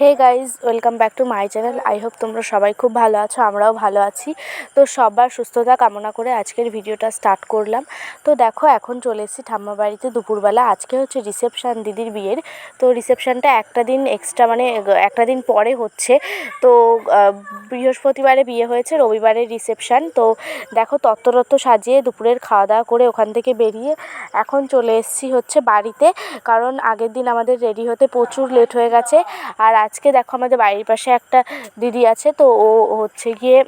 Hey guys welcome back to my channel I hope তোমরা সবাই খুব ভালো আছো, আমরাও ভালো আছি। তো সবার সুস্থতা কামনা করে আজকের ভিডিওটা স্টার্ট করলাম। তো দেখো, এখন চলে এসেছি ঠাম্মা বাড়িতে দুপুরবেলা। আজকে হচ্ছে রিসেপশান দিদির বিয়ের। তো রিসেপশানটা একটা দিন এক্সট্রা মানে একটা দিন পরে হচ্ছে। তো বৃহস্পতিবারে বিয়ে হয়েছে, রবিবারে রিসেপশান তো দেখো তত্ত্বরত্ব সাজিয়ে দুপুরের খাওয়া দাওয়া করে ওখান থেকে বেরিয়ে এখন চলে এসেছি হচ্ছে বাড়িতে। কারণ আগের দিন আমাদের রেডি হতে প্রচুর লেট হয়ে গেছে। আর আজকে দেখো আমাদের বাড়ির পাশে একটা দিদি আছে তো ও হচ্ছে গিয়ে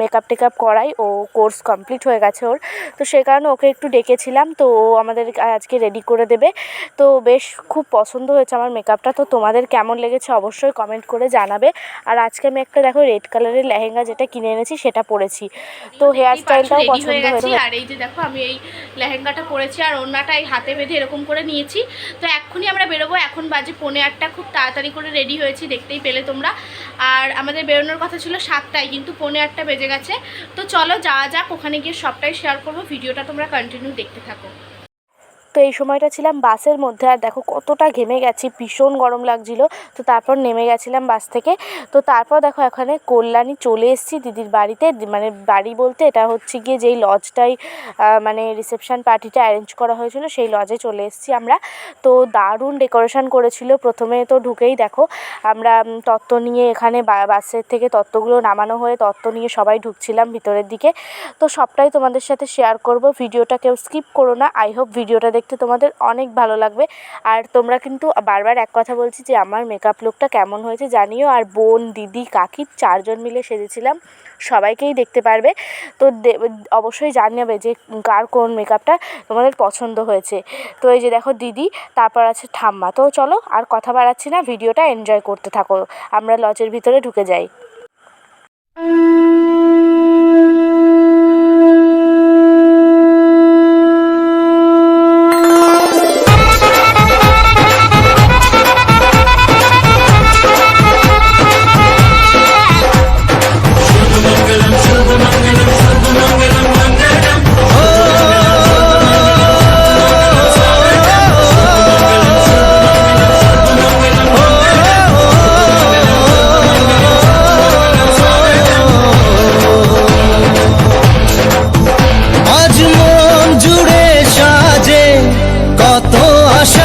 মেকআপ টেকআপ করাই ও কোর্স কমপ্লিট হয়ে গেছে ওর। তো সেই কারণে ওকে একটু ডেকেছিলাম তো ও আমাদের আজকে রেডি করে দেবে। তো বেশ খুব পছন্দ হয়েছে আমার মেকআপটা তো তোমাদের কেমন লেগেছে অবশ্যই কমেন্ট করে জানাবে। আর আজকে আমি একটা দেখো রেড কালারের লেহেঙ্গা যেটা কিনে এনেছি সেটা পরেছি। তো হেয়ার স্টাইলটাও পছন্দ হয়ে হয়েছে আর এই যে দেখো আমি এই লেহেঙ্গাটা পরেছি আর ওড়নাটা এই হাতে বেঁধে এরকম করে নিয়েছি। তো এক্ষুনি আমরা বেরোবো এখন বাজে পৌনে আটটা খুব তাড়াতাড়ি করে রেডি হয়েছি। দেখতেই পেলে তোমরা। আর আমাদের বেরোনোর কথা ছিল সাতটায়, কিন্তু পৌনে আটটা বেজে গেছে। তো চলো যাওয়া যাক, ওখানে গিয়ে সবটাই শেয়ার করব, ভিডিওটা তোমরা কন্টিনিউ দেখতে থাকো। তো এই সময়টা ছিলাম বাসের মধ্যে। আর দেখো কতটা ঘেমে গেছি, ভীষণ গরম লাগছিল। তো তারপর নেমে গেছিলাম বাস থেকে। তো তারপর দেখো এখানে কল্যাণী চলে এসেছি দিদির বাড়িতে। মানে বাড়ি বলতে এটা হচ্ছে গিয়ে যেই লজটাই মানে রিসেপশন পার্টিটা অ্যারেঞ্জ করা হয়েছিল, সেই লজে চলে এসেছি আমরা। তো দারুণ ডেকোরেশন করেছিল। প্রথমে তো ঢুকেই দেখো আমরা তত্ত্ব নিয়ে এখানে বাসের থেকে তত্ত্বগুলো নামানো হয়ে তত্ত্ব নিয়ে সবাই ঢুকছিলাম ভিতরের দিকে। তো সবটাই তোমাদের সাথে শেয়ার করব। ভিডিওটা কেউ স্কিপ করো না। আই হোপ ভিডিওটা দেখতে তোমাদের অনেক ভালো লাগবে। আর তোমরা কিন্তু বারবার এক কথা বলছি যে, আমার মেকআপ লুকটা কেমন হয়েছে জানিও। আর বোন, দিদি, কাকি চারজন মিলে সেজেছিলাম। সবাইকেই দেখতে পারবে। তো অবশ্যই জানাবে যে, কার কোন মেকআপটা তোমাদের পছন্দ হয়েছে। তো এই যে দেখো দিদি, তারপর আছে ঠাম্মা। তো চলো, আর কথা বাড়াচ্ছি না। ভিডিওটা এনজয় করতে থাকো। আমরা লজের ভিতরে ঢুকে যাই। কত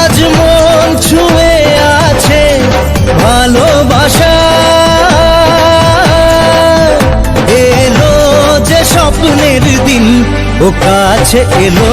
আজ মন ছুঁয়ে আছে ভালোবাসা। এলো যে স্বপ্নের দিন ও কাছে এলো।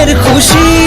মনের খুশি